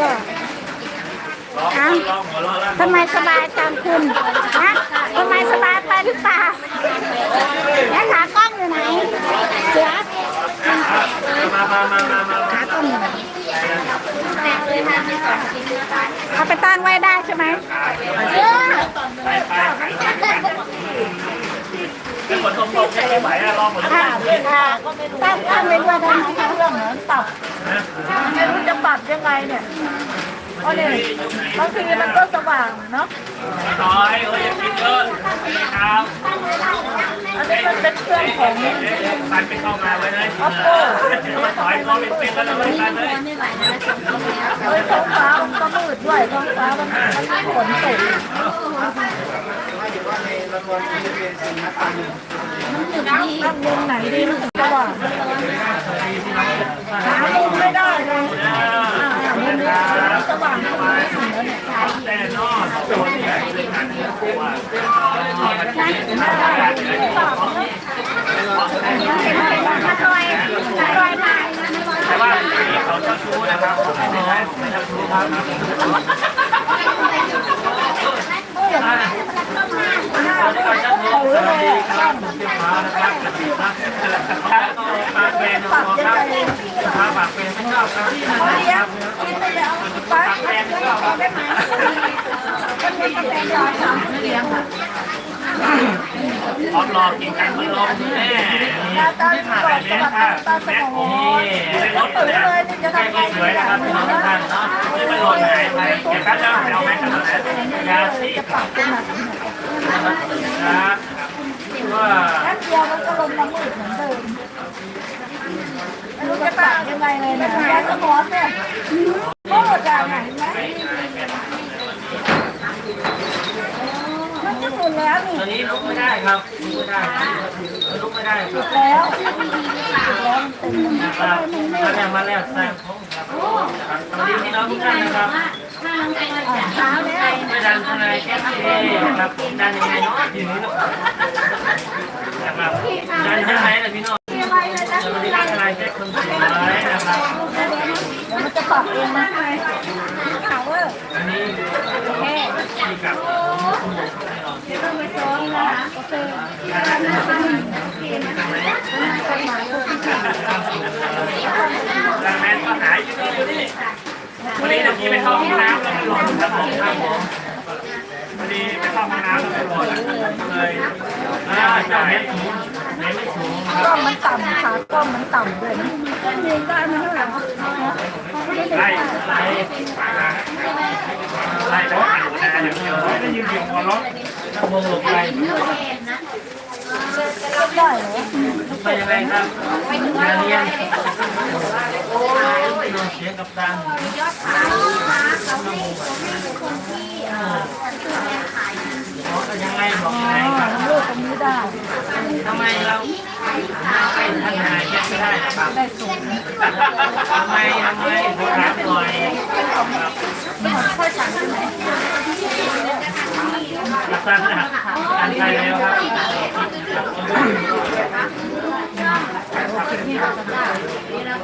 ก็อ้าวทำไมสบายจังคุณฮะทำไมสบายไปหรือเปล่าแล้วขากล้องอยู่ไหนเสือมามามามามาขากล้องอยู่ไหนเอาไปตั้งไว้ได้ใช่ไหมเออ เป็นฝนตกตกไม่ไหวอะลองฝนตค่ะกค่ะตั้งตั้งไว้ด้วยได้ไหมคะเครื่องเหมือนปรับไม่รู้จะปรับยังไงเนี่ยเพราะเนี่ยบางทีมันก็สว่างเนาะน้อยเอ้ยอย่าคิดเยอะครับอันนี้มันเป็นเครื่องของปันไปเข้ามาไว้เลย Oppo มาถอยคอเป็นเป็นแล้วเลยไปเลยเอ้ยท้องฟ้ามันก็มืดด้วยท้องฟ้ามันมันฝนตก ตั้งมุมไหนดีมันถึงสว่างหามุมไม่ได้เลยมุมนี้สว่างเข้ามาถึงแล้วเนี่ยแต่นอกตัวใหญ่เลยกันว่าลอยลอยมาแต่ว่าเขาเจ้าชู้นะครับไม่ใช่ไม่เจ้าชู้ครับ สวัสดีครับผมเจ้าฟ้านะครับมาเป็นครับมาปากเป็นไม่ชอบครับเลี้ยงกินไปแล้วไปปากเป็นชอบครับเลี้ยงค่ะพร้อมรอกินกันมาลองแน่ตาตานี่สผ่านว่างแบบนี้ค่ะตาสแม่มองนี่รถตื่นเนี่ยเลยนี่จะ ใกล้ทำไงสวยนะครับพี่น้องทุกท่านเนาะไม่เป็นรถหายไปเดี๋ยวแป๊บเดียวเอาแม่กันแล้วยาสีครับเป็นหนักนะว่าแป๊บเดียวมันก็ลงน้ำมืดเหมือนเดิมไม่รู้จะปากยังไงเลยนะยาสมองเนี่ยโคตรอะเห็นไหมมันจะ สุดแล้วนี่ตอนนี้ลุกไม่ได้ครับลุกไม่ได้ลุกไม่ได้ครับแล้วสุดแล้วเต็มเลยนะครับมาแล้วมาแล้วแซงผมครับสวัสดีพี่น้องทุกท่านนะครับเช้าแล้วไม่ดันทนายแก้เท่ครับดันยังไงเนาะทีนี้นะครับดันยังไงล่ะพี่น้องมีอะไรเลยนะสวัสดีครับทนายแก้คนสวยนะครับมันจะปรับเองนะข่าวว่าอันนี้ที่กับคุณหมอให้เราที่ โอเค ห ลังนั้นก็หายอยู่นี่วันนี้เมื่อกี้ไปเข้าห้องน้ำแล้วมันหล่นครับผมครับผมพอดีไปเข้าห้องน้ำแล้วมันหล่นเลยอ่าจ่าย ห็นสูงเห็นไม่สูงคกล้องมันต่ำขากล้องมันต่ำด้วยนะมีได้ไหมเท่าไหร่ไล่ไล่ไล่แล้วหันหน้าอย่างเดียวไม่ยืนเดี่หัวรถถ้าวงหลบไปได้เหรอไปยังไงครับงานเรียนโอ้ยโดนเสียงกับตังยั ยังไงบอกยังไงครับ ลูกตรงนี้ได้ทำไมเราไม่ทำงานแยกไม่ได้ครับได้สูงทำไมทำไมผมถามหน่อยไม่ขอค่อยสั่งที่ไหนกับตันนะอันใครแล้วครับ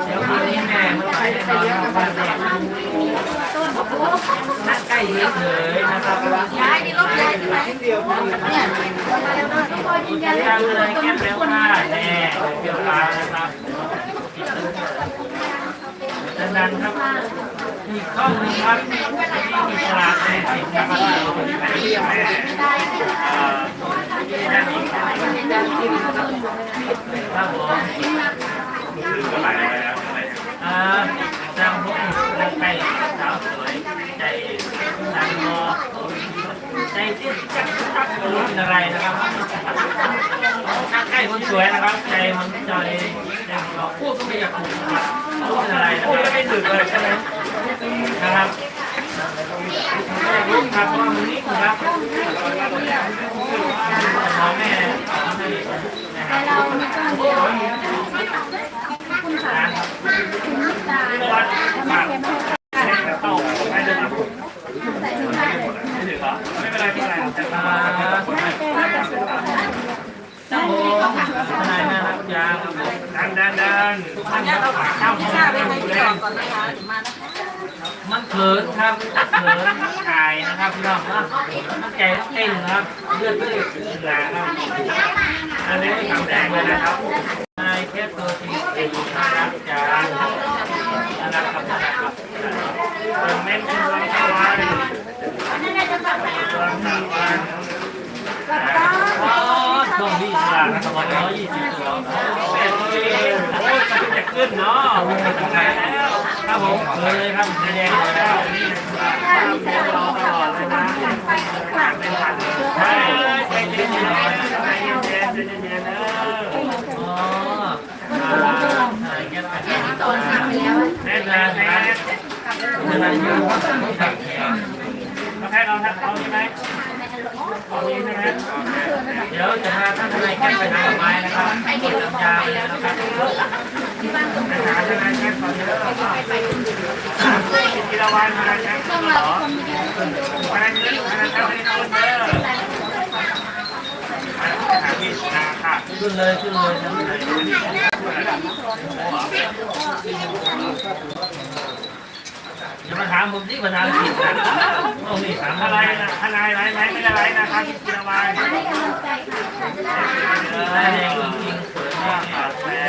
เดี๋ยวคืนนี้แม่เมื่อไหร่แน่นอนครับบ้านเด็ นักใกล้เยอะเลยนะครับย้ายนี่รถย้ายที่ไหนเดียวเนี่ยยังเลยแก้มแล้วค่ะแน่เดี๋ยวตานะครับดังๆครับอีข้อนึงครับที่มีฉลากในสินนะครับอันนี้แม่เอ่อด้านนี้ครับผมเท่าไหร่แล้วอ่าจางพวกนี้ใกล้สาวสวยใจดังรอใจที่จักจัก รู้เป็นอะไรนะครับถ้าใกล้คนสวยนะครับ ใจมันใจเราพูดก็ไม่อยากพูดรู้เป็นอะไรพูดก็ไม่ถึงเลยใช่ไหมนะครับไม่อยากรู้ครับว่ามันนี่ครับน้องแม่นะครับเราไม่ต้องเยอะคุณค่ะฝากเข้าไม่ได้ครับไม่ถึงเหรอไม่เป็นไรไม่เป็นไรจะมา ตั้งโอ้นายนะครับยาดันดันดันท่านครับข้าวของท่านดูแลมันขขินครับเขินอายนะครับพี่น้องนะตั้งใจต้องเต้นนะครับเลือดเลือดนะครับอันนี้ทำแดงเลยนะครับนายแค่ตัวจริงเป็นน่ารักจังน่ารักครับน่ารักครับเป็นเม้นคุณรังสวรรค์รังสวร ขึ้นเนาะทำไงแล้วครับผมเลยครับแสดงเลยแล้วนี่นะครับเดี๋ยวรอตลอดเลยนะใช่ใจเย็นๆใจเย็นๆใจเย็นๆนะอ๋อตอนทำแล้วแน่นอนแน่เวลาเยอะเราแค่เราทักเขาใช่ไหม เอานี้ใช่ไหมเดี๋ยวจะพาท่านทนายแก้ไปหาไม้นะครับห้เก็บลำยาวเลยนะครับไปหาทนายแก้ก่าวันทนาแก้ก่อนเหรอทนายแก้นายแก้ไม่ได้นอนเยอะหาที่นาค่ะขึ้นเลยขึ้นเลยขึ้นเลย อย่ามาถามผมที่มาถามผิดนะโอ้นี่ถามอะไรนะทนายอะไรไหมไม่ได้อะไรนะครับกีฬาวันแม่จริงๆสวยมากปากแม่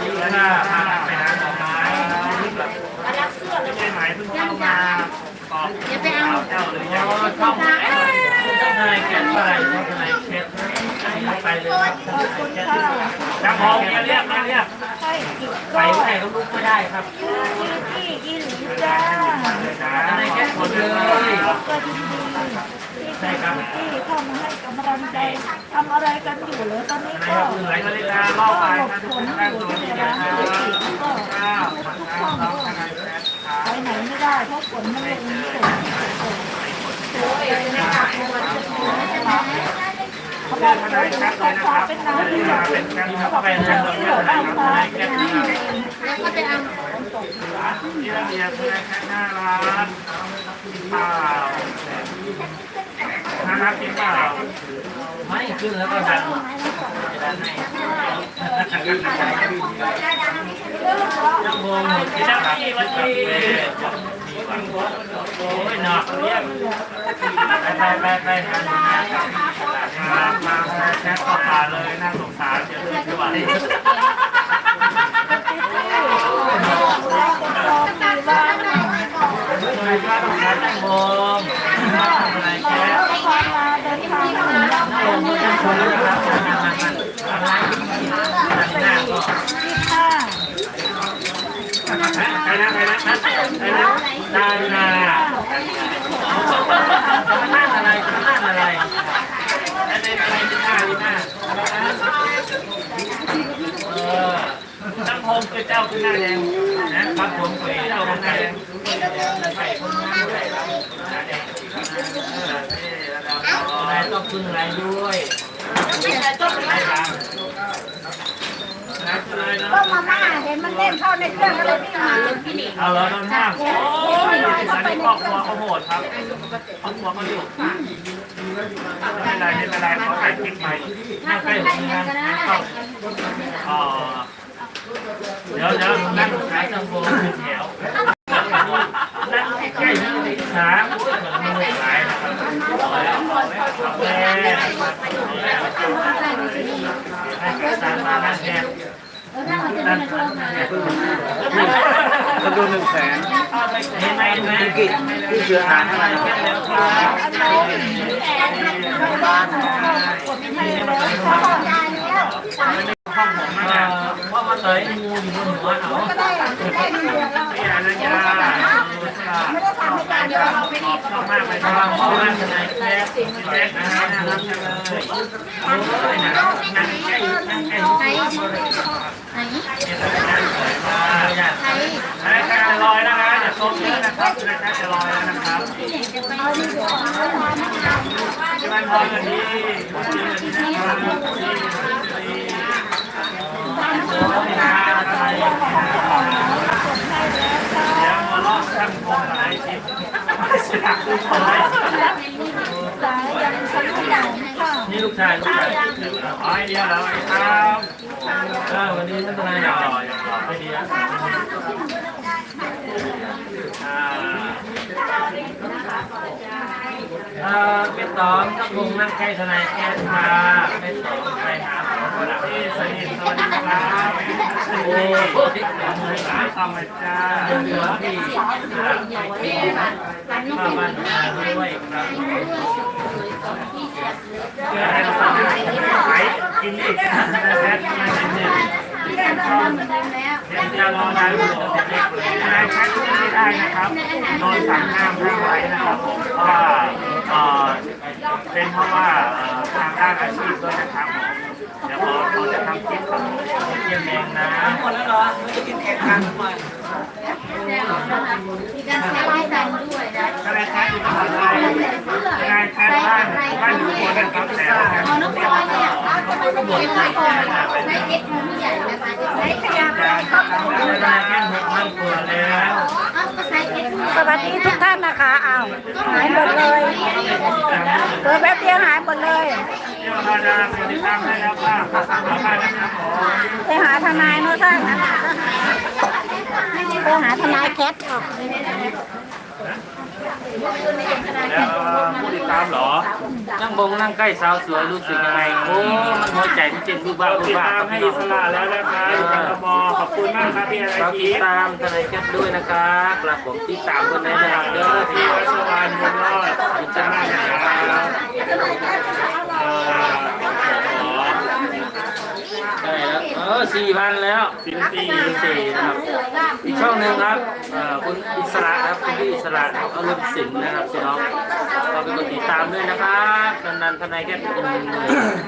ดีแล้วนะพาไปหาดอกไม้ไม่ใช่ไหมเพิ่งเข้ามาตอบเจ้าเจ้าเลยยังช่องเจ้านายแคทไปเจ้านายแคท ไปเลยครับจังหองอย่าเรียกอย่าเรียกใช่อีกไปไหนก็ลุกไม่ได้ครับอีกอีหลีจ้าทนายแคทหมดเลยก็ยินดีที่ใช่ครับที่เข้ามาให้กำลังใจทำอะไรกันอยู่เหรอตอนนี้ทนายก็ก็คือไหลก็เลยนะเล่าไปหลบนะทุกฝคนนอยู่ตั้งตัวที่ดีในนะร้านคก็รับข้าวทุกช่องน้องก็ทนายแคทครัไปไหนไม่ได้เพราะฝนมันลงฝน เขาบอกว่าจะขอขอเป็นน้ำที่แบบเป็นการเขาบอกไปเป็นเรื่น้ำที่แบบนะเอาครับฟ้าแคทนะครับที่ระเบียบแคทหน้าร้านเปล่าน้ำน้ำกินเปล่า ไม่ขึ้นแล้วก็ดันดันให้ยังงงอยู่ที่นั่งที่วันที่โอ้ยหนักเรียกไปไปไปไปมามาแคทก็พาเลยน่าสงสารเดี๋ยวเลยด้วยน นะใครนะดานาจะมาอะไรจะมาอะไรอะไรอะไรที่หน้าที่หน้าเออตั้งพงคือเจ้าคือหน้าแดงนะครับผมคือเจ้าคือหน้าแดงใส่คนหน้าใส่เราหน้าแดงต้องพึ่งอะไรด้วยไม่ทำนะเลยนะ ก็มาม่าเห็นมันเล่นเข้าในเครื่องก็เลยวิ่งมาเอาแล้วน้องห้ามโอ้ยอันนี้ครอบครัวเขาโหดครับครอบครัวเขาดุไม่เป็นไรไม่เป็นไรขอถ่ายคลิปใหม่นั่งใกล้ผมนะอ๋อเดี๋ยวเดี๋ยวนั่งขายสังคมเป็นแถวนั่งใกล้ที่สามเหมือนมือขายนะครับแม่ให้กระตามมานั่งแท นนั่งแทนก็ดูหนึ่งแสนเห็นไหมเห็นไหมพี่พี่เสืออ่านอะไรแค่แล้วครับอันไหนบ้านกดให้แล้วเขาบอกได้แล้วห้องผมมาว่ามาเตยงูอยู่บนหัวเขาก็ได้ได้เงินเดือนแล้วพี่อนัญญาไม่ได้ทำให้การเดียวเราไม่ได้ชอบมากเลยชอบมากเลยแจ๊คแจ๊คนะฮะน่ารักจังเลยโอ้ยนะนั่งใกล้นั่งใกล้ใครเนี่ยนั่งสวย มากเนี่ยรายการจะลอยนะคะอย่าชมเยอะนะครับรายกจะลอยแล้วนะครับจะมันพอกันดีวันนี้วันนี้นะครับที่ที่โอ้นะอะไรเดี๋ยวมาลอกช่างคงอะไรชิป นี่ลูกชายลูกชายไอเดียแล้วไอ้ท้ามเออวันนี้ท่านทนายหล่อหล่อไอเดียอ่า เอ่อเป็นสองต้องมุงนั่งใกล้ทนายแก้วมาเป็นสองไปหาผมคนละที่สนิทสวัสดีครับโอ้ยสายธรรมจ้าเหลือที่มาบ้านด้วยครับเพื่อให้เราสามารถไปกินอีกนะครับมาเป็นหนึ่ง เดี๋ยวจะรอได้ดูนายแคทไม่ได้นะครับโดนสั่งห้ามห้ามไว้นะครับเพราะว่าเอ่อเป็นเพราะว่าทางด้านอาชีพด้วยนะครับ เดี๋ยวพอเราจะทำคลิปกับเยี่ยมเองนะหมดแล้วเหรอเราจะกินแข่งกันทุกวันทนายแคทอยู่จังหวัดอะไรทนายแคทบ้านบ้านอยู่บนนะครับแต่ว่าน้องพลอยเนี่ยเราจะไปประกวดน้องพลอยใช้เอ็ดมือใหญ่นะคะใช้ขยะการทำงาแค่หกพันกว่าแล้วสวัสดีทุกท่านนะคะอ้าวหายหมดเลยเปิดแป๊บเดียวหายหมดเลย ไปหาทนายเนอะท่านไปหาทนายแคทออกแล้วผู้ติดตามเหรอ นั่งบงนั่งใกล้สาวสวยรู้สึกยังไง โอ้มันหัวใจมันเจ็บรูบ้าเรารูติดบ้าตามให้อิสระแล้วนะคะอยู่กับกบขอบคุณมากครับพี่อะไรเราทีติดตามทนายแคทด้วยนะครับกลับผมติดตามคนไหนนะครับเด้อพี่รัชวานบุญรอดขอบคุณมากนะครับเอ่อขอ ใช่แล้วเออสี่พันแล้วสิบสี่สี่นะครับ อีกช่องหนึ่งครับเอ่อคุณอิสระครับคุณพี่อิสระครับเอาเริ่มสิงห์นะครับพี่น้องก็เป็นคนติดตามด้วยนะครับนานๆทนายแคทเป็น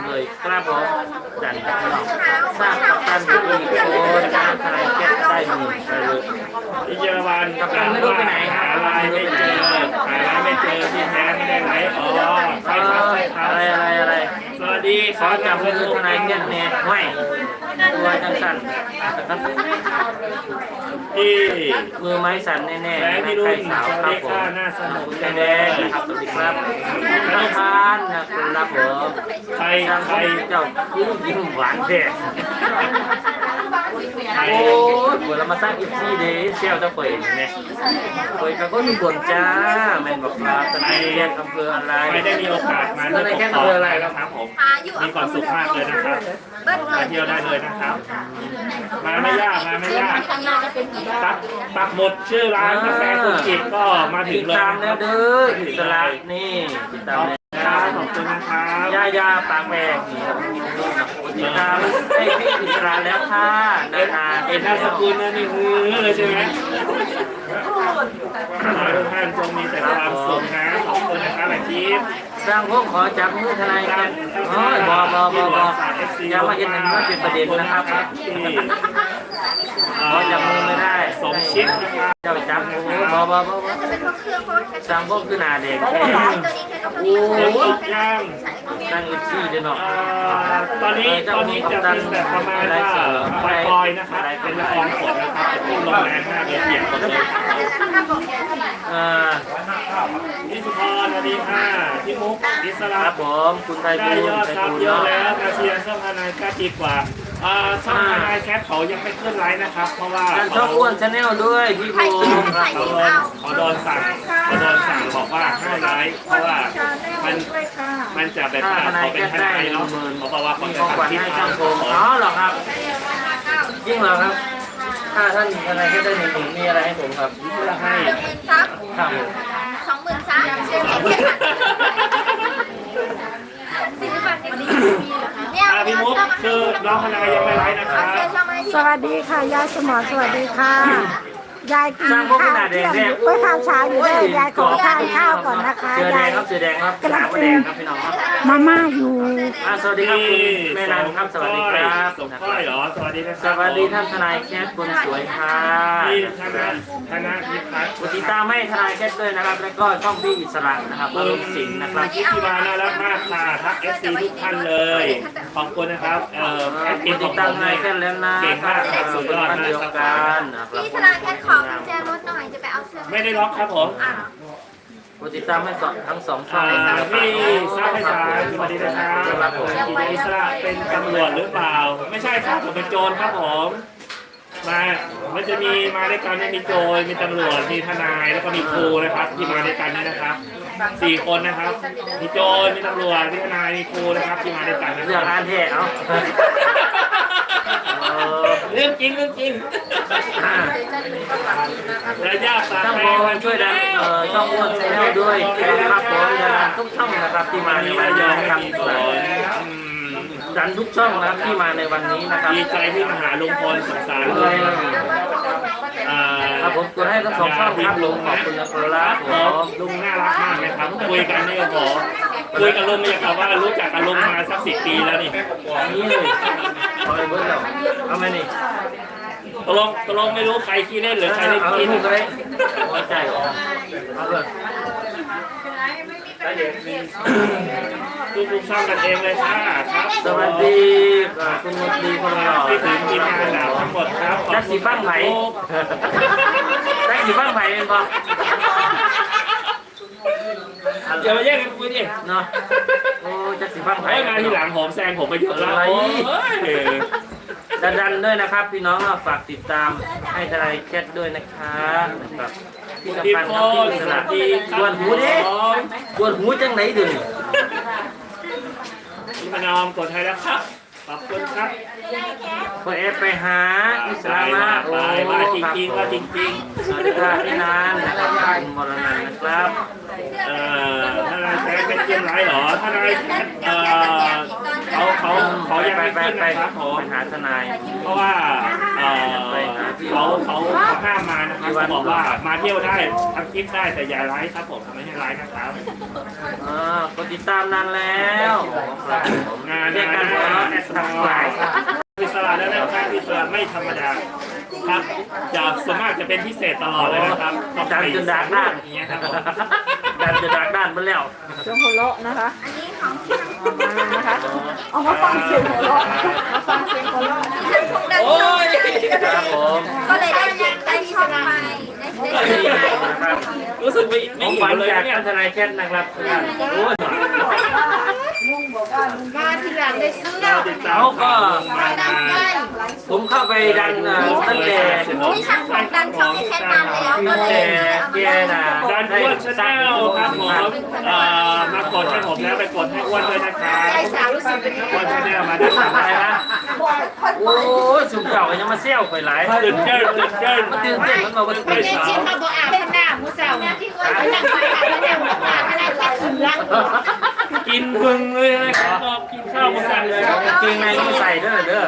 เลยครับผมดันกับพี่น้องทราบกับการที่อีกคนนะทนายแคทได้หมื่นไปเลย พี่เยอรมันกำลังไม่รู้ไปไหนหาลายไม่เจอหาลายไม่เจอที่แท้ไม่ได้ไหมอ๋อใช่ครับใช่ครับอะไรอะไรอะไรสวัสดีขอรับจับมือทนายแคทเนี่ยไม่ตัวจังสั่นพี่มือไม้สั่นแน่ๆแน่ใกรุ่นสาวครับผมค่ะหน้าสนุกแดงแดงนะครับสวัสดีครับน้องพานนะคุณรับผมใครทางใครเจ้ายิ้มหวานแท้ใคร โอ้ยเวลามาสร้างอีกที่เดย์เชี่ยวจะเปิดเนี่ยเปิดกับก็มีคนจ้าแม่นบอกครับทนายแคทอำเภออะไรไม่ได้มีโอกาสมาทนายแคทอำเภออะไรครับครับผมมีความสุขมากเลยนะครับมาเที่ยวได้เลยนะครับ มาไม่ยากมาไม่ยากปักปักหมดชื่อร้านกาแฟคุณจิตก็มาถึติงดเลยตามนะคแล้รัวบเด้ออิสระนี่ติดตามแล้วครับขอบคุณนะครับยายาปากแหวกนี่ ติดตามให้พี่อิสระแล้วค่ะนานาเป็นนามสกุลนะนี่ฮือเลยใช่ไหมทุกท่านจงมีแต่ความสุขนะขอบคุณนะครับอาชีพสร้างพวกขอจับมือทนายกันโอ้ยบอบอบอบออย่ามาเห็นอันนี้ว่าเป็นประเด็นนะครับที่ขอจับมือไม่ได้สมชิดนะครับเจ้าจับโอ้ยบอบอบอสร้างพวกคือหนาเด็กโอ้ยย่าง สร้างอีกที่เดียวเนาะเอ่อตอนนี้ตอนนี้จะเป็นแบบประมาณว่าปล่อยๆนะครับเป็นละครสดนะครับแต่พูดลงแรงมากเลยเปียกหมดเลยอ่าพี่สุพรสวัสดีค่ะพี่มุกอิสคระรับผม คุณไทยได้บูลยอดไทยซับบูลเยอะเนาะแล้วมาเชียร์ช่องทนายแคทดีกว่า อ่าช่องทนายแคทเขายังไม่ขึ้นไลน์นะครับ เพราะว่าการช่องอ้วนชาแนลด้วยพี่บูมครับเขาโดนเขาโดนสั่งเขาโดนสั่งบอกว่าห้ามไลน์เพราะว่ามันด้วยค่ะมันจะแบบว่าเขาเป็นทนายเนาะเขาบอกว่าเขามีจะของขวัญทำคลิปให้มาช่างผมอ๋อเหรอครับ จริงเหรอครับ ถ้าท่านทนายก็ได้หนึ่งหนึ่งมีอะไรให้ผมครับเพื่อให้ซับครับผมสองหมื่นซับสิบวันนี้เนี่ยอ่า พี่มุกคือน้องคณะยังไม่ไลฟ์นะครับสวัสดีค่ะยายสมอสวัสดีค่ะ ยายกินข้าวเที่ยงอยู่ไปข้าวเช้าอยู่เลยยายขอทานข้าวก่อนนะคะเสือแดยายงครับเสือแดงครับหนาแดงครับพี่น้องครับมาม่าอยู่อ่าสวัสดีครับคุณแม่นันครับสวัสดีครับสมก้อยเหรอ สวัสดีนะคสรับวัสดีท่านทนายแคทคนสวยค่ะพี่ธนาธนาพิพัฒน์กดติดตามให้ทนายแคทด้วยนะครับ แล้วก็ช่องพี่อิสระนะครับอารมณ์สิงห์นะครับที่ที่มาน่ารักมากค่ะทักเอฟซีทุกท่านเลย ขอบคุณนะครับเอ่อแอดกมิดนขติองดผตามมทนายเนี่ย แคทแล้วนะเก่งมากครับสุดยอดบ้านมากเดียวครับกันนะครับ พี่สลาแค่ขอกุญแจรถหน่อยจะไปเอาเสื้อไม่ได้ล็อกครับผมอ้าวกดติดตามให้สองทั้งสองช่ออ่างนะครับพี่ซาให้สารสวัสดีนะครับผมกินอิสระเป็นตำรวจหรือเปล่า ไม่ใช่ครับผมเป็นโจรครับผม มา มันจะมีมาด้วยกันเนี่ยมีโจร มีตำรวจ มีทนาย แล้วก็มีครูนะครับ ที่มาด้วยกันนี่นะครับสี่คนนะครับ มีโจร มีตำรวจ มีทนาย มีครูนะครับ ที่มาด้วยกันนะเรื่องงานแท้เอา เออเรื่องจริงเรื่องจริงอ่าและญาติสาช่องแพโบงช่วยดันเอ่อช่องอ้วนแชนแนลด้วยนะครับผมอย่าดันทุกช่องนะครับที่มาในมีวัระนยนี้องนะครับมีสอนอืมดันทุกช่องนะครับที่มาในวันนี้นะครับดีใจที่มาหาลุงพลสงสารลุงอ่าครับผมกดให้ทั้งสองช่องครับลุงขอบคุณนะครับผผมมลุงน่ารักมากนะครับคุยกันนี่ก็ขอคุยกับลุงเนี่ยครับว่ารู้จักกับลุงมาสักสิบปีแล้วนี่นี่เลย เอาไปเบิ้ลแล้วเอาไหมนี่ตกลงตกลงไม่รู้ใครขี้เล่นหรือใครเล่นเอาขี้ลูกก็ได้หัวใจออกเอาเลยดูลุงช่องกันเองเลยค่ะครับ สวัสดีเอ่อคุณมนตรีคนหล่อที่ถึงทีมงานเราทั้งหมดครับขอบจักคุสีณฟังไผ่จักสีฟังไผ่เป็นปะ อย่ามาแย่งกันคุยดิเนาะโอ้จักสีฟังไผ่ให้มาทีหลังผมแซงผมไปเยอะแล้วโอ้ยดันดันๆด้วยนะครับ พี่น้องเราฝากติดตามให้ทนายแคทด้วยนะครับนะครับที่ทีสำมคัญโคครับที่สอิสวัระสดีครับปวดหูดิปวดหูจังไหนดึงพี่พนอมกดให้แล้วครับขอบคุณครับ พอเอฟไปหาอิสลามาโอ้ไปมาจริงๆว่าจริงจริงสวัสดีครับพี่นานนะครับคุณมรนันนะครับเอ่อท่านายแซงเป็นเกียงไรเหรอท่านายเอ่อ เขาเขาเขายังไปไม่ไปขึ้นไปนะครับผม ไปหาทนาย เพราะว่าเอ่อเขาเขาเขาห้ามมานะครับเขาบอกว่ามาเที่ยวได้ทำคลิปได้แต่อย่าไลฟ์ครับผมไม่ให้ไลฟ์นะครับอ่ากดติดตามนานแล้วครับผมงานเรียกกันงานหัวเราะแอดทักไลน์อิสระแล้วนะครับอิสระไม่ธรรมดาครับจะส่วนมากจะเป็นพิเศษตลอดเลยนะครับดันจนดากด้านอย่างเงี้ยครับผมดันจนดากด้านไปแล้ว เสียงหัวเราะนะคะ อันนี้ของที่ทางมานะคะ เอามาฟังเสียงหัวเราะมาฟังเสียงหัวเราะนะโอ้ยครับผมก็เลยได้ได้ช่องไปได้ได้ช่องไปนะครับรู้สึกไม่ผไม่มหิฝัวนเลยจากเนี่ยท่านทนายแคทนะครับโอ้ย มาทีหลังได้ซื้อเราติดตามเขาก็มานานผมเข้าไปดันอ่าตั้งแต่นี่ทางของดันช่องนี้แค่นานแล้วก็เลยแต่แกน่ะดันอ้วนชาแนลครับผมเอ่อมากดให้ผมแล้วไปกดให้อ้วนด้วยนะครับใจสาวรู้สึกเป็นอ้วนชาแนลมาด้วยอะไรนะโอ้ยสุกเก่ายังมาเซี่ยวไปหลายตื่นเต้นตื่นเต้นตื่นเต้นมันมาวันไม่เกิดได้สาชิมวมาบ่อาบน้ำมือเสาร์นะที่ว่านั่งไปอาบน้ำมาอะไรจะถึงละ กินพึงเลยนะครับกินข้าวมาสั่งเลยเกงในต้องใส่เด้อเด้อ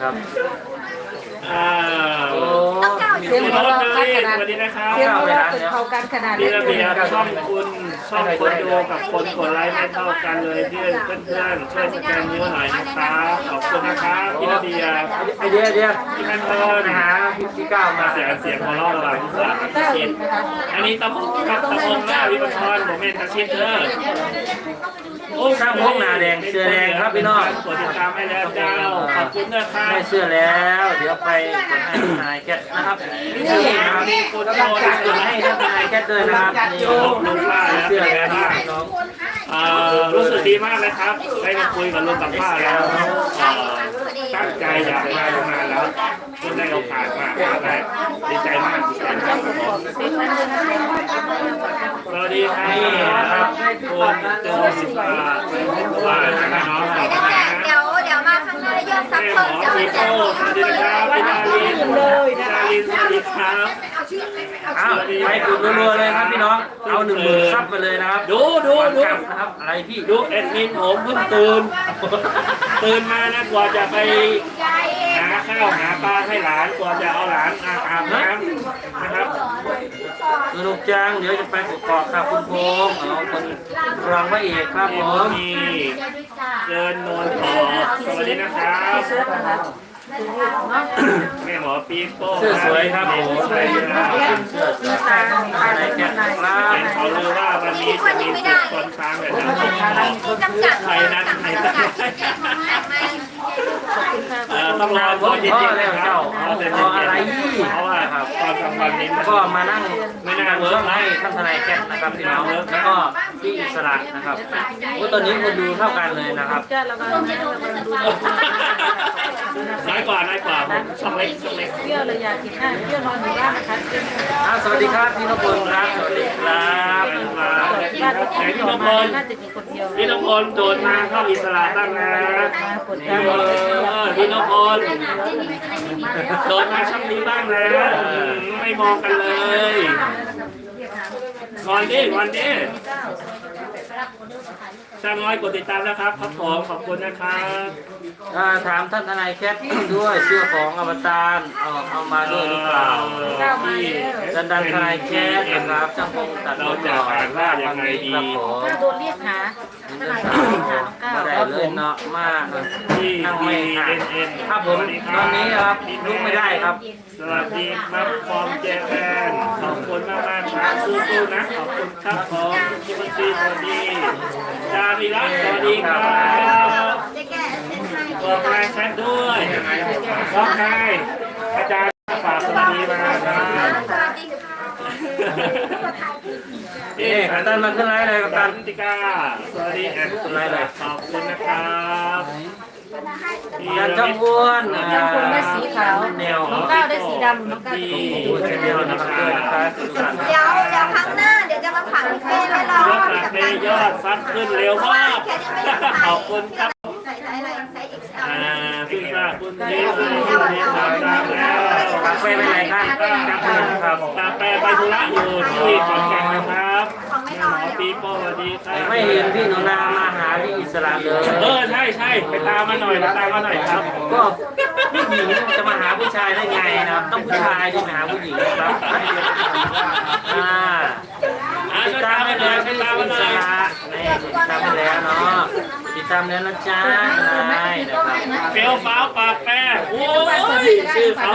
ครับอ่าโอ้เสียงพี่หัวโรเราะสเบอขรี่นาดสวัสดีนะครับเสียงหัวเราะตึกเข้ากันขนาดพี่นี้ระเบียบช่องคุณช่องคนดูกับคนกดไลค์ไม่เท่ากันเลยเพื่อนเพื่อนๆช่วยสแกนนิ้วหน่อยนะครับขอบคุณนะครับพี่ระเบียบไอเดียเดียพี่แมนเทิร์ไปนหาพี่พี่ก้าวมาเสียงเสียงหัวเราะระหว่างที่สามชิดอันนี้ตะพงครับตะพงหน้าวิปทรผมเป็นทักชิดเด้อข้างพวกหนาแดงเสื้อแดงครับพี่น้องกดติดตามให้แล้วเจ้าขอบคุณนะครับได้เสื้อแล้ว เดี๋ยวไปกดให้ทนายแคทนะครับนี่ครับคุณโจกดให้ทนายแคทด้วยนะครับโจลุงป้าแล้วเสื้อเป็นไงแล้วบ้าน้องเอ่อรู้สึกดีมากเลยครับ ได้มาคุยกับลุงกับป้าแล้วอ่อตั้งใจอยากมาตั้งานแล้วคุณได้โอกาสมาครั้ดีใจมากดีใจมากครับสวัสดีครับคุณโจสิบาว่านะครับน้อง มาข้างหน้ายอดซับแม่หเพิ่มมอจะปีจะสวัสดีครับพี่นารินนารินสวัสดีครับอ้าวไปกดรัวๆเลยครับพี่น้องเอาหนึ่งหมื่นซับไปเลยนะครับดูดูดูกลับนะครับอะไรพี่ดูแอดมินผมเพิ่งตื่นตื่นมานะกว่าจะไปหาข้าวหาปลาให้หลานกว่าจะเอาหลานอาบน้ำนะครับ สนุกจังเดี๋ยวจะไปกดเกาะครับคุณพงษ์เอาคนรองพระเอกครับผนี่มมีเดินนวลทองสวัสดีนะครับแม่หมอปีโป้เสื้อสวยครับผมสวยครับเสื้อสวยทนายแคทครับเห็นเขาลือว่าวันนี้จะมีสุดคนช้างแบบนั้นมีจำกัดใครนั้นจำใครกันั้นดไม่เอ่อ ต้องรอตอนเย็นๆนะครับรอตอนเย็นๆเพราะว่าครับตอนกลางวันนี้มัน ก็มานั่งไม่น่าเวิเวิร์กให้ท่านทนายแคทนะครับพี่น้องแล้วก็พี่อิสระนะครับโอ้ตอนนี้คนดูเท่ากันเลยนะครับ ก็ระวังนะระวังดู น้อยกว่าน้อยกว่าผมช่องเล็กช่องเล็กเปรี้ยวเลยอยากกินอะเปรี้ยวนอนอยู่บ้านนะคะเอ้าสวัสดีครับพี่นพพลครับสวัสดีครับไหนพี่น้องพลน่าจะมีคนเดียวพี่น้องพลโดดมาเข้าอิสระบ้างนะมากดเอดันอพี่น้องพลโดดมาช่องนี้บ้างนะอืมไม่มองกันเลยงอนดิงอนดิ ช่างน้อยกดติดตามนะครับครับผมขอบคุณนะครับอ่าถามท่านทนายแคทด้วยเสื้อของอวตารเอาเอามาด้วยหรือเปล่าที่ดันดันทนายแคทนะครับช่างพงตัดรถหล่อครับผมโดนเรียกหาทนายก็เรียกหาน้องก้าวมาได้เลยเนาะมากที่ นั่งทีไม่ห่าเอ็งนเอ็นครับผมตอนนี้นะครับลุกไม่ได้ครับสวัสดีครับฟอร์มเจแปนขอบคุณมากมากๆครับสู้ๆนะขอบคุณครับผมคิมซีสวัสดีจามิรัตน์สวัสดีครับบอกนายแชทด้วยบอกนายอาจารย์ฝากสวัสดีมาครับเอ๊ะกัปตันมาขึ้นไลฟ์เลยกัปตันติกาสวัสดีแอนขึ้นไลฟ์เลยขอบคุณนะครับยันช่องอ้วนอ่ายังคงได้สีขาวน้องก้าวได้สีดำน้องก้าวได้สีโอ้ยเดียวนะครับเดี๋ยว ดี๋ยวจะมาผังเป้ไว้รอยอดหนักในยอดซับขึ้นเร็วมากขอบคุณครับใส่อะไรใส่เอ็กซ์อ่าคุณป้าคุณนี่คุณนี่ทำได้แล้วฝากไปเป็นไรครับจับมือนะครับตาแปรไปธุระอยู่ที่ขอนแก่นนะครับของไม่หลมอยอปีโป้สวัสดีครับไม่เห็นพี่หนูนามาหาพี่อิสระเลยเออใช่ใช่ไปตามมาหน่อยไปตามมาหน่อยครับก็ ผู้หญิงจะมาหาผู้ชายได้ไงนะครับ ต้องผู้ชายที่มาหาผู้หญิงนะครับอ่าอ่าติดก็ตาตามมไปมาหแล้น่อวยไปพี่ตามอิมาหสน่อยระนี่ติดตามไปแล้วเนาะติดตามแล้วนะจ๊ะนายนะครับเฟลฟ้าวปากแปรโอ้ยชื่อเขา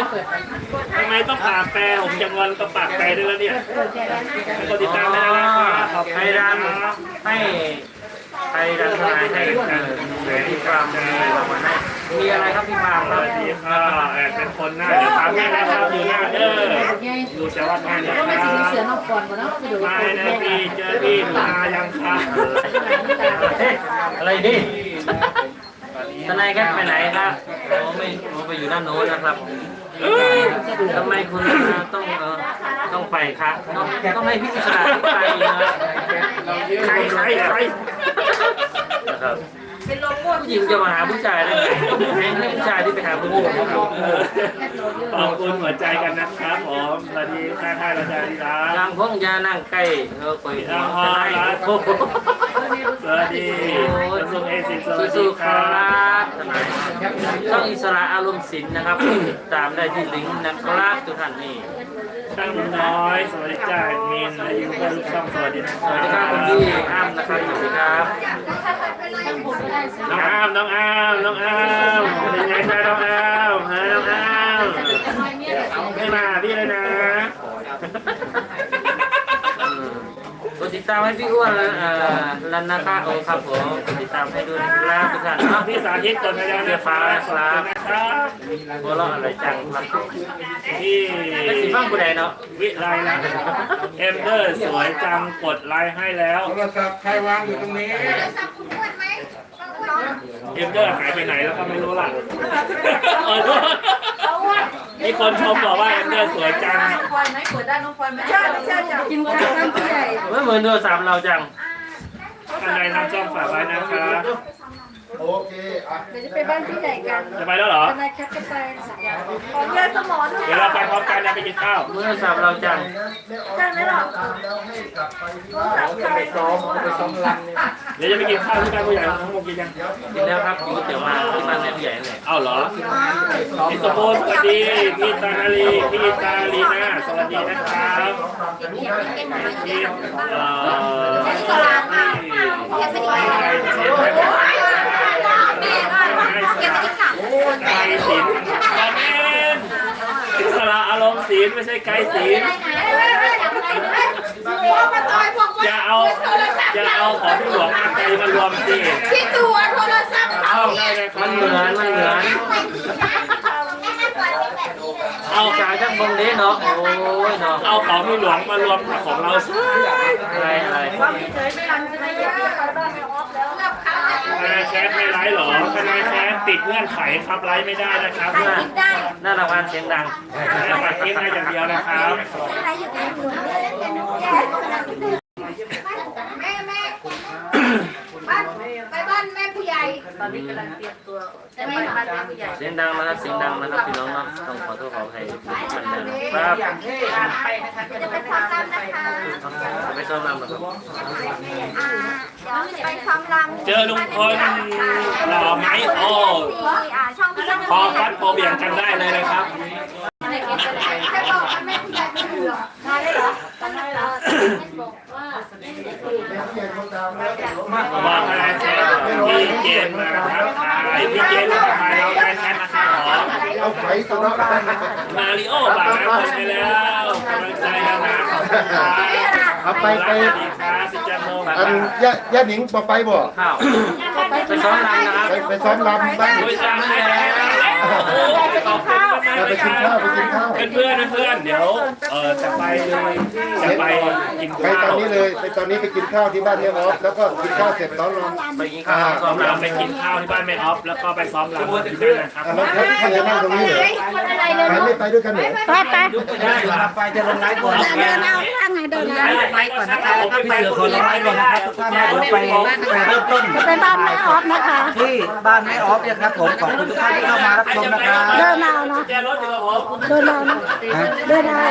ทำไมต้องปากแปรผมจะงอนต้องปากแปรด้วยแล้วเนี่ยกดติดตามได้แล้วนะครับขอบใครคุณดันนะครับให้ใครดันทนายให้เออพี่ปรามมีรางวัลให้ มีอะไรครับพี่ปรามสครับวัสดีค่ะแอบเป็นคนหน้าเดี๋ยวถามให้นะครับอยู่หน้าเด้อดูจะวัดงานนะคไม่รัสีเสืบอนอกก่อนก่อนเนาะไปดูไม่นะพี่เจอพี่หนูนายังค่ะเอ๊ะอะไรดิทนายแคทไปไหนครับโอ้ไม่โอ้ไปอยู่ด้านโน้นนะครับทำไมคุณต้องเออต้องไปครับต้องต้องให้พี่อิสระที่ไปนะใครใครใครนะครับ เป็นโลโก้ผู้หญิงจะมาหาผู้ชายได้ไงต้องให้ผู้ชายที่ไปหาผู้หญิงนะครับขอบคุณหัวใจกันนะครับผมสวัสดีค่ะท่านอาจารย์รัยางพ้องยานั่งใกล้เออไปทนายโอ้โหสวัสดีคุณลุงเอซิสวัสดีครับช่องอิสระอารมณ์ศิลป์นะครับติดตามได้ที่ลิงก์นะครับทุกท่านนี่ช่างน้อย สวัสดีจ้ามินอายุเพื่อนลูกช่องสวัสดีนะครับสวัสดีครับคุณพี่อ้ำนะครับสวัสดีครับ น้องอามน้องอามน้องอามเป็นไงจ้าน้องอามฮะน้องอามไม่มาพี่เลยนะกดติดตามให้พี่อ้วนเอ่อลันนะคะโอ้ครับผมกดติดตามให้ด้วยนะครับทุกท่านเนาะพี่สาธิตกดไปแล้วนะครับนะ ครับโอ้เราะอะไรจังครับพี่เป็นสีฟ้าผู้ใดเนาะวิไลนะเอ็มเดอร์สวยจังกดไลค์ให้แล้วโทรศัพท์ใครวางอยู่ตรงนี้ เอ็มเดอร์หายไปไหนแล้วก็ไม่รู้ล่ะขอโทษมีคนชมบอกว่าเอ็มเดอร์สวยจังน้องพลอยไหมเปิดได้น้องพลอยไหมใช่ใช่กินข้าวกันผู้ใหญ่ไม่เหมือนโทรศัพท์เราจังท่านใดทำช่องฝากไว้นะครับ โอเคอะเดี๋ยวจะไปบ้านพี่ใหญ่กันจะไปแล้วเหรอทนายแคทก็ไปของยายสมอนเดี๋ยวเราไปพร้อมกันนะไปกินข้าวโทรศัพท์เราจังใช่ไหมหรอไปซ้อมไปซ้อมรังเนี่ยเดี๋ยวจะไปกินข้าวที่บ้านผู้ใหญ่ทั้งหมดกินยังกินแล้วครับกินก๋วยเตี๋ยวมาที่บ้านแม่ผู้ใหญ่เลยเอ้าเหรอพี่สมบูรณ์สวัสดีพี่ตานาลีพี่ตาลีน่าสวัสดีนะครับพี่เอ่อ ไกลศิลป์ตอนนี้อิสระอารมณ์ศิลไม่ใช่ไกลศิลอย่าเอาอย่าเอาของหลวงมาไกลมารวมสิที่ตัวโทรศัพท์เอาได้เลยมันเหมือนมันเหมือน เอากาจ่ายทั้งบงเด้เนาะ โอ้ยเนาะเอาของมีหลวงมารวมกับของเราซะอะไรอะไรไม่ทันใช่ไม่ไปบ้านไม่ออฟแล้วทนายแคสไม่ไลฟ์หรอทนายแคสติดเงื่อนไขครับไลฟ์ไม่ได้นะครับใครคิดได้หน้ารางวัลเสียงดังแต่ปัดเกมได้อย่างเดียวนะครับใครอยู่ในหัวแม่แม่บ้านไปบ้านแม่ผู้ใหญ่ ตอนนี้กำลังเตรียมตัวจะไปบ้านแม่ผู้ใหญ่เสียงดังนะครับเสียงดังนะครับพี่น้องเนาะต้องขอโทษขออภัยกันนะครับอย่างที่อ่านไปนะคะจะไปฟังกันไปจะไปซ้อมรำนะครับอ่าเดี๋ยวจะไปซ้อมรำเจอลุงพลหล่อไหมโอ้ที่อ่าช่องพี่พอฟัดพอเบี่ยงกันได้เลยนะครับ ใครบอกว่าแม่ผู้ใหญ่ไม่เหลือมาได้เหรอตอนนั้นเหรอบอกว่า บอกทนายแคสพี่เจนมาทักทายพี่เจนมาทักทายเราทนายแคสนะครับขอ เอาไฟตัวนั้นมาริโอบาร์คนไปแล้วกำลังใจแล้วนะขอบคุณครับเอาไปไปสวัสดีครับสิจันโมอันย่าย่าหนิงปอไปบ่ข้าวไปซ้อมรำนะครับไปไปซ้อมรำบ้างโอ้ยจังแล้วโอ้ขอบคุณมาก ไปเลยกินคข้าวรับไปกินข้าวเพื่อนเพื่อนๆเดี๋ยวเออจะไปเลยจะไปกินไปข้าวตอนนี้เลยไปตอนนี้ไปกินข้าวที่บ้านแม่ออฟแล้วก็กินข้าวเสร็จตอนนอนไปกินข้าวซ้ซ้ออมมรำรำไปกินข้าวที่บ้านแม่ออฟแล้วก็ไปซ้อมรำที่นั่นนะครับอันนั้นท่านท่านจะนั่งตรงนี้เหรอไปไม่ไปด้วยกันเหรอไปไปได้ครับไปจะลงไลฟ์ก่อนเดินเอาทางไหนเดินเอาไปก่อนนะคะแล้วก็พี่เสือขอลงไลฟ์ก่อนนะครับทุกท่านนะเดี๋ยวไปไปเริ่มต้นจะไปบ้านแม่ออฟนะคะที่บ้านแม่ออฟเนี่ยครับผมขอบคุณทุกท่านที่เข้ามารับชมนะครับเดินเอาเนาะแจรถอยู่กับผมเดินเอาเนาะเดินเอา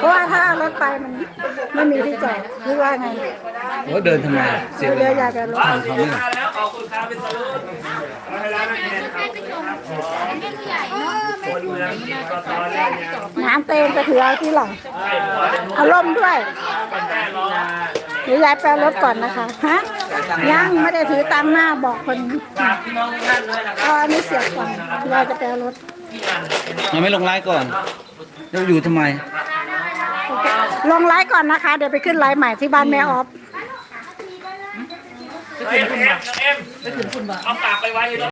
เพราะว่าถ้ารถไปมันไม่มีที่จอดหรือว่าไงโอ้เดินทำไมเสียเวเดี๋ยวอลายากจะรถว้าวถึงมาแล้วขอบคุณครับเป็นสรุปเอาให้ร้านอาหารครับคนเมืองกินก็ตอนแรกเนี่ยน้ำเต็มไปถือเอาที่หลังใช่หัวเลยเอาร่มด้วยมันแม่ร้องเดี๋ยวยายไปเอารถก่อนนะคะ ฮะ ยังไม่ได้ถือตังค์หน้าบอกคนฝากพี่น้องทุกท่านด้วยนะครับเอาอันนี้เสียบก่อนยายจะไปเอารถยังไม่ลงไลฟ์ก่อนจะอยู่ทำไม ลงไลฟ์ก่อนนะคะ เดี๋ยวไปขึ้นไลฟ์ใหม่ที่บ้านแม่ออฟ เอ็มเอ็มเอ็มเอาฝากไปไว้ในรถ